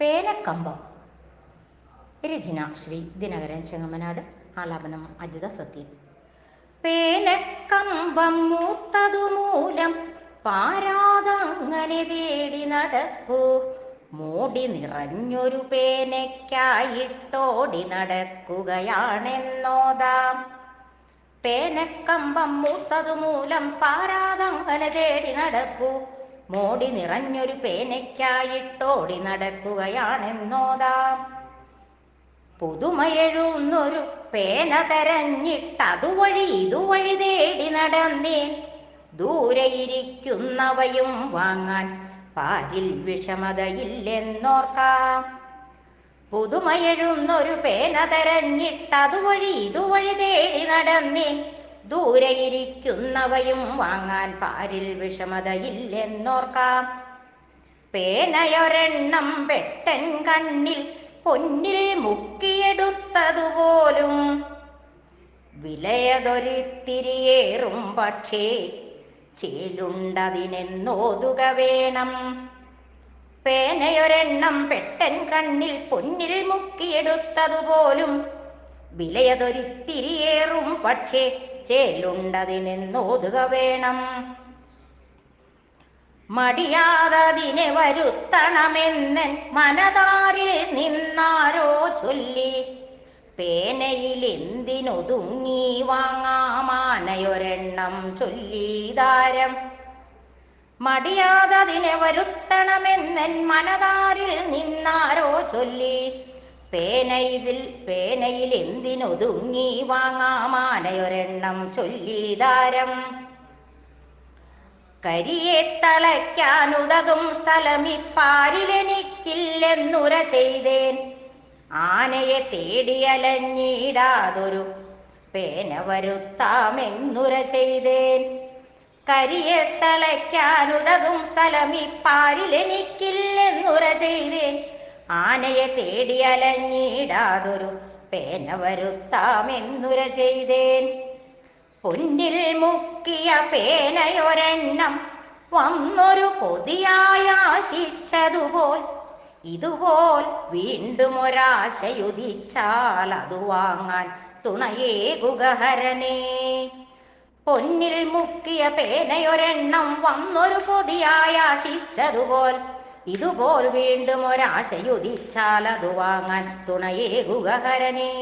പേനക്കമ്പം. രചന ശ്രീ ദിനകരൻ ചെങ്ങമനാട് ആലാപനം അജിത സത്യൻ പേനക്കമ്പം മൂത്തതുമൂലം പാരാതങ്ങനെ തേടി നടപ്പൂ മൂടി നിറഞ്ഞൊരു പേനയ്ക്കായിട്ടോടി നടക്കുകയാണെന്നോതാം. പേനക്കമ്പം മൂത്തതുമൂലം പാരാതങ്ങനെ തേടി നടപ്പൂ മോടി നിറഞ്ഞൊരു പേനയ്ക്കായിട്ടോടി നടക്കുകയാണെന്നോതാം. പുതുമയെഴുന്നൊരു പേന തെരഞ്ഞിട്ടതുവഴി ഇതുവഴി തേടി നടന്നേൻ. ദൂരെ ഇരിക്കുന്നവയും വാങ്ങാൻ പാരിൽ വിഷമതയില്ലെന്നോർക്കാം. പുതുമയെഴുന്നൊരു പേന തെരഞ്ഞിട്ടതുവഴി ഇതുവഴി തേടി നടന്നേൻ. ദൂരെ ഇരിക്കുന്നവയും വാങ്ങാൻ പാരിൽ വിഷമതയില്ലെന്നോർക്കാം. പേനയൊരെണ്ണം വെട്ടൻ കണ്ണിൽ പൊന്നിൽ മുക്കിയെടുത്തതുപോലും വിലയതൊരിത്തിരിയേറും പക്ഷേ ചേലുണ്ടതിനെന്നോതുക വേണം. പേനയൊരെണ്ണം പെട്ടൻ കണ്ണിൽ പൊന്നിൽ മുക്കിയെടുത്തതുപോലും വിലയതൊരിത്തിരിയേറും പക്ഷേ ചേലുണ്ടതിനെന്നോതുക വേണം. മടിയാതതിനെ വരുത്തണമെന്നൻ മനതാരിൽ നിന്നാരോ ചൊല്ലി. പേനയിൽ എന്തിനൊതുങ്ങി വാങ്ങാമാനയൊരെണ്ണം ചൊല്ലിതാരം മടിയാതതിനെ വരുത്തണമെന്നൻ മനതാരിൽ നിന്നാരോ ചൊല്ലി. പേനയിൽ പേനയിൽ എന്തിനൊതുങ്ങി വാങ്ങാമാനയൊരെണ്ണം ചൊല്ലിതാരം. കരിയെ തളയ്ക്കാനുതകും സ്ഥലമിപ്പാരിലെനിക്കില്ലെന്നുര ചെയ്തേൻ. ആനയെ തേടിയലഞ്ഞിടാതൊരു പേന വരുത്താമെന്നുര ചെയ്തേൻ. കരിയെ തളയ്ക്കാനുതകും സ്ഥലമിപ്പാരിലെനിക്കില്ലെന്നുര ചെയ്തേൻ. ആനയെ തേടിയലഞ്ഞിടാതൊരു പേന വരുത്താമെന്നുര ചെയ്തേൻ. പൊന്നിൽ മുക്കിയ പേനയൊരെണ്ണം വന്നൊരു പൊതിയായാശിച്ചതുപോൽ ഇതുപോൽ വീണ്ടും ഒരാശയുദിച്ചാൽ അത് വാങ്ങാൻ തുണയേകുകഹരനേ. പൊന്നിൽ മുക്കിയ പേനയൊരെണ്ണം വന്നൊരു പൊതിയായാശിച്ചതുപോൽ ഇതുപോൽ വീണ്ടും ഒരാശയുദിച്ചാൽ അത് വാങ്ങാൻ തുണയേകുകഹരനേ